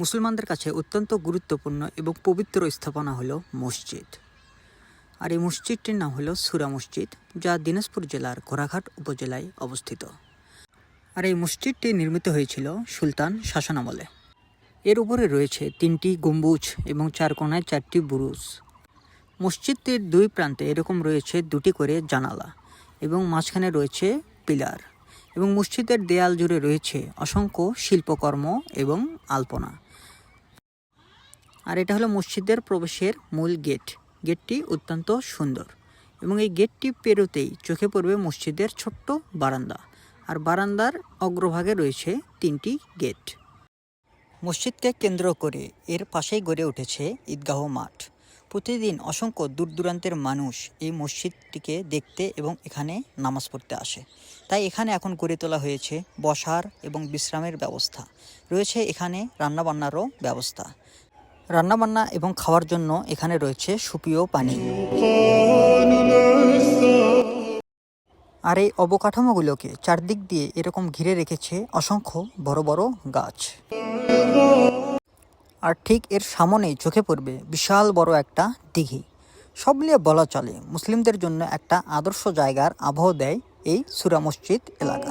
মুসলমানদের কাছে অত্যন্ত গুরুত্বপূর্ণ এবং পবিত্র স্থাপনা হলো মসজিদ। আর এই মসজিদটির নাম হলো সুরা মসজিদ, যা দিনাজপুর জেলার ঘোড়াঘাট উপজেলায় অবস্থিত। আর এই মসজিদটি নির্মিত হয়েছিল সুলতান শাসনামলে। এর উপরে রয়েছে তিনটি গম্বুজ এবং চার কোণায় চারটি বুরুজ। মসজিদটির দুই প্রান্তে এরকম রয়েছে দুটি করে জানালা এবং মাঝখানে রয়েছে পিলার এবং মসজিদের দেয়াল জুড়ে রয়েছে অসংখ্য শিল্পকর্ম এবং আলপনা। আর এটা হলো মসজিদের প্রবেশের মূল গেট। গেটটি অত্যন্ত সুন্দর এবং এই গেটটি পেরোতেই চোখে পড়বে মসজিদের ছোট্ট বারান্দা। আর বারান্দার অগ্রভাগে রয়েছে তিনটি গেট। মসজিদকে কেন্দ্র করে এর পাশেই গড়ে উঠেছে ঈদগাহ মাঠ। প্রতিদিন অসংখ্য দূর দূরান্তের মানুষ এই মসজিদটিকে দেখতে এবং এখানে নামাজ পড়তে আসে। তাই এখানে এখন গড়ে তোলা হয়েছে বসার এবং বিশ্রামের ব্যবস্থা। রয়েছে এখানে রান্নাবান্নারও ব্যবস্থা। রান্নাবান্না এবং খাওয়ার জন্য এখানে রয়েছে সুপীয় পানি। আর এই অবকাঠামোগুলোকে চারদিক দিয়ে এরকম ঘিরে রেখেছে অসংখ্য বড় বড় গাছ। আর ঠিক এর সামনেই চোখে পড়বে বিশাল বড় একটা দিঘি। সব নিয়ে বলা চলে, মুসলিমদের জন্য একটা আদর্শ জায়গার আবহ দেয় এই সুরা মসজিদ এলাকা।